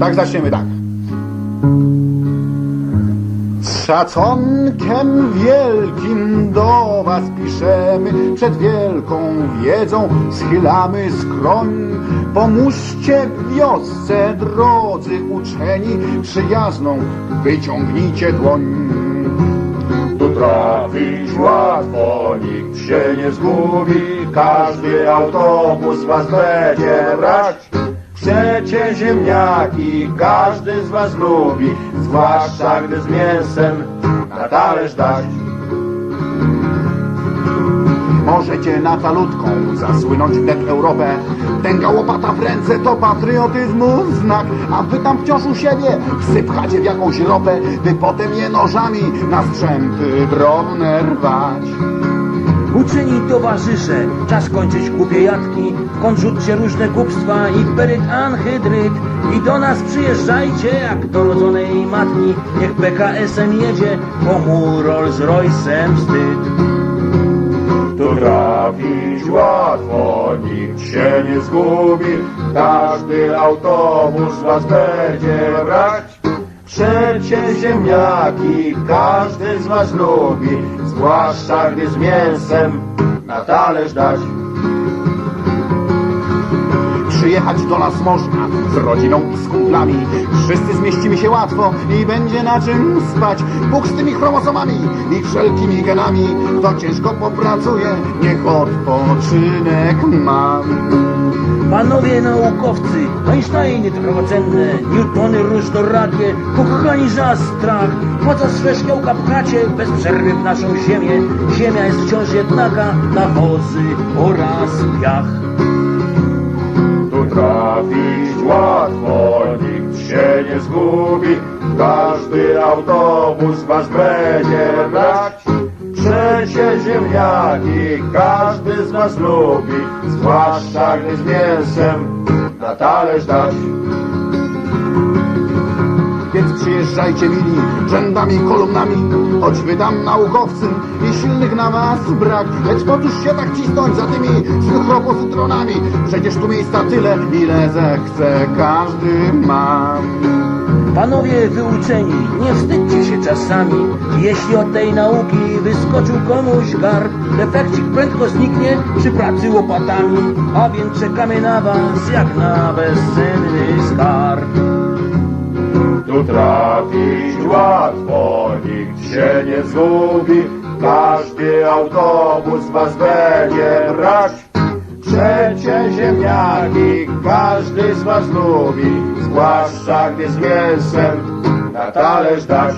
Tak zaczniemy tak. Z szacunkiem wielkim do was piszemy, przed wielką wiedzą schylamy skroń. Pomóżcie wiosce, drodzy uczeni, przyjazną wyciągnijcie dłoń. Tu trafić łatwo, nikt się nie zgubi, każdy autobus was będzie brać. Chcecie ziemniaki, każdy z was lubi, zwłaszcza gdy z mięsem na talerz dać. Możecie na calutką zasłynąć w nek Europę. Tęga łopata w ręce to patriotyzmu znak, a wy tam wciąż u siebie wsypchacie w jakąś ropę, by potem je nożami na strzępy drobne rwać. Uczyni towarzysze, czas kończyć głupie jatki, konczutcie różne głupstwa i peryt anhydryt. I do nas przyjeżdżajcie jak do rodzonej matki, niech PKS-em jedzie, bo mu Rolls Royce'em wstyd. Tu trafić łatwo, nikt się nie zgubi, każdy autobus was będzie brać. Przecie ziemniaki każdy z was lubi, zwłaszcza gdy z mięsem na talerz dać. Przyjechać do nas można z rodziną i z kumplami. Wszyscy zmieścimy się łatwo i będzie na czym spać. Bóg z tymi chromosomami i wszelkimi genami. Kto ciężko popracuje, niech odpoczynek ma. Panowie naukowcy, Einsteiny drogocenne, Newtony różnorakie, kochani za strach, po co swe szkiełka pchacie bez przerwy w naszą ziemię? Ziemia jest wciąż jednaka na wozy oraz piach. Trafić łatwo, nikt się nie zgubi. Każdy autobus was będzie brać. Przecie ziemniaki każdy z was lubi, zwłaszcza gdy z mięsem na talerz dać. Przyjeżdżajcie mili, rzędami, kolumnami, choć wy tam naukowcy i silnych na was brak. Lecz po cóż się tak cisnąć za tymi suchropozytronami? Przecież tu miejsca tyle, ile zechce każdy ma. Panowie wyuczeni, nie wstydźcie się czasami, jeśli od tej nauki wyskoczył komuś garb, defekcik prędko zniknie przy pracy łopatami, a więc czekamy na was jak na bezcenny skarb. Tu trafić łatwo, nikt się nie zgubi, każdy autobus was będzie brać. Przecie ziemniaki każdy z was lubi, zwłaszcza gdy z mięsem na talerz dać.